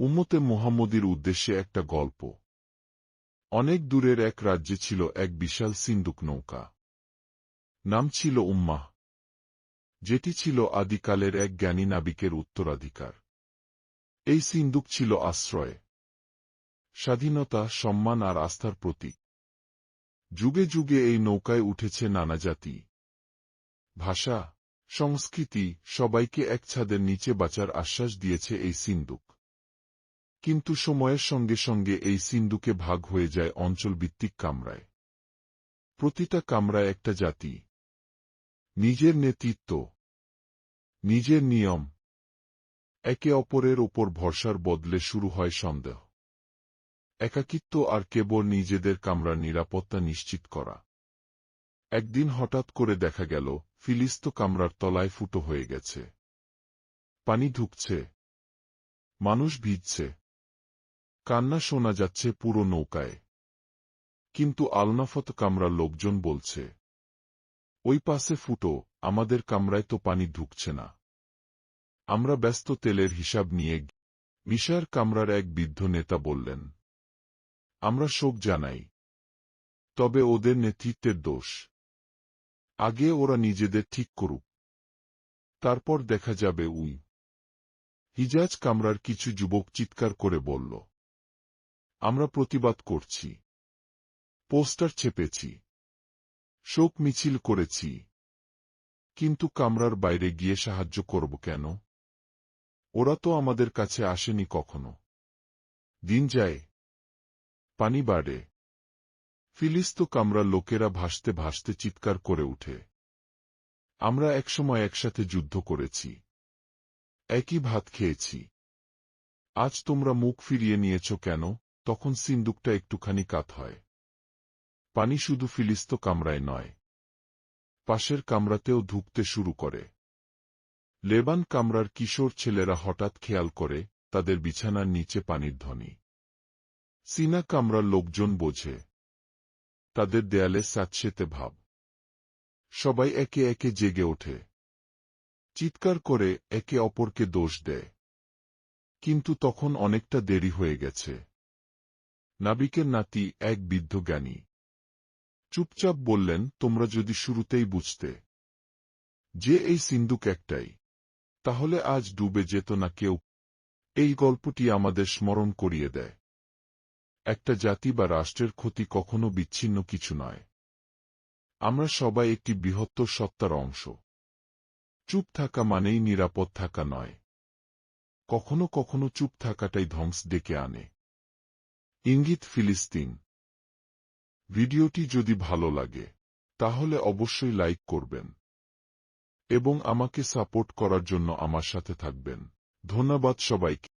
উম্মতে মোহাম্মদীর উদ্দেশ্যে একটা গল্প। অনেক দূরের এক রাজ্যে ছিল এক বিশাল সিন্দুক নৌকা। নাম ছিল উম্মাহ। যেটি ছিল আদিকালের এক জ্ঞানী নাবিকের উত্তরাধিকার। এই সিন্দুক ছিল আশ্রয়, স্বাধীনতা, সম্মান আর আস্থার প্রতীক। যুগে যুগে এই নৌকায় উঠেছে নানা জাতি। ভাষা, সংস্কৃতি সবাইকে এক ছাদের নিচে বাঁচার আশ্বাস দিয়েছে এই সিন্দুক। কিন্তু সময়ের সঙ্গে সঙ্গে এই সিন্দুকে ভাগ হয়ে যায় অঞ্চলভিত্তিক কামরায়। প্রতিটা কামরায় একটা জাতি। নিজের নেতৃত্ব। নিজের নিয়ম। একে অপরের ওপর ভরসার বদলে শুরু হয় সন্দেহ। একাকিত্ব আর কেবল নিজেদের কামরার নিরাপত্তা নিশ্চিত করা। একদিন হঠাৎ করে দেখা গেল, ফিলিস্ত কামরার তলায় ফুটো হয়ে গেছে। পানি ঢুকছে। মানুষ ভিজছে। কান্না শোনা যাচ্ছে পুরো নৌকায়। কিন্তু আলনাফত কামরার লোকজন বলছে, ওই পাশে ফুটো, আমাদের কামরায় তো পানি ঢুকছে না। আমরা ব্যস্ত তেলের হিসাব নিয়ে মিশার কামরার এক বৃদ্ধ নেতা বললেন, আমরা শোক জানাই, তবে ওদের নেতৃত্বের দোষ। আগে ওরা নিজেদের ঠিক করুক, তারপর দেখা যাবে উই হিজাজ কামরার কিছু যুবক চিৎকার করে বলল আমরা প্রতিবাদ করছি। পোস্টার চেপেছি। শোক মিছিল করেছি। কিন্তু কামরার বাইরে গিয়ে সাহায্য করব কেন? ওরা তো আমাদের কাছে আসেনি কখনো। দিন যায়। পানি বাড়ে। ফিলিস্ত কামরার লোকেরা ভাসতে ভাসতে চিৎকার করে উঠে আমরা একসময় একসাথে যুদ্ধ করেছি। একই ভাত খেয়েছি। আজ তোমরা মুখ ফিরিয়ে নিয়েছ কেন? তখন সিন্দুকটা একটুখানি কাত হয়। পানি শুধু ফিলিস্ত কামরায় নয়। পাশের কামরাতেও ধুকতে শুরু করে। লেবান কামরার কিশোর ছেলেরা হঠাৎ খেয়াল করে তাদের বিছানার নিচে পানির ধ্বনি। সিনা কামরার লোকজন বোঝে। তাদের দেয়ালে স্যাঁতসেতে ভাব। সবাই একে একে জেগে ওঠে। চিৎকার করে একে অপরকে দোষ দেয়। কিন্তু তখন অনেকটা দেরি হয়ে গেছে। নাবিকের নাতি এক বৃদ্ধ জ্ঞানী। চুপচাপ বললেন, তোমরা যদি শুরুতেই বুঝতে যে এই সিন্দুক একটাই, তাহলে আজ ডুবে যেত না কেউ। এই গল্পটি আমাদের স্মরণ করিয়ে দেয়। একটা জাতি বা রাষ্ট্রের ক্ষতি কখনো বিচ্ছিন্ন কিছু নয়। আমরা সবাই একটি বৃহত্তর সত্তার অংশ। চুপ থাকা মানেই নিরাপদ থাকা নয়। কখনো কখনো চুপ থাকাটাই ধ্বংস ডেকে আনে। ইঙ্গিত ফিলিস্তিন। ভিডিওটি যদি ভালো লাগে, তাহলে অবশ্যই লাইক করবেন। এবং আমাকে সাপোর্ট করার জন্য আমার সাথে থাকবেন। ধন্যবাদ সবাইকে।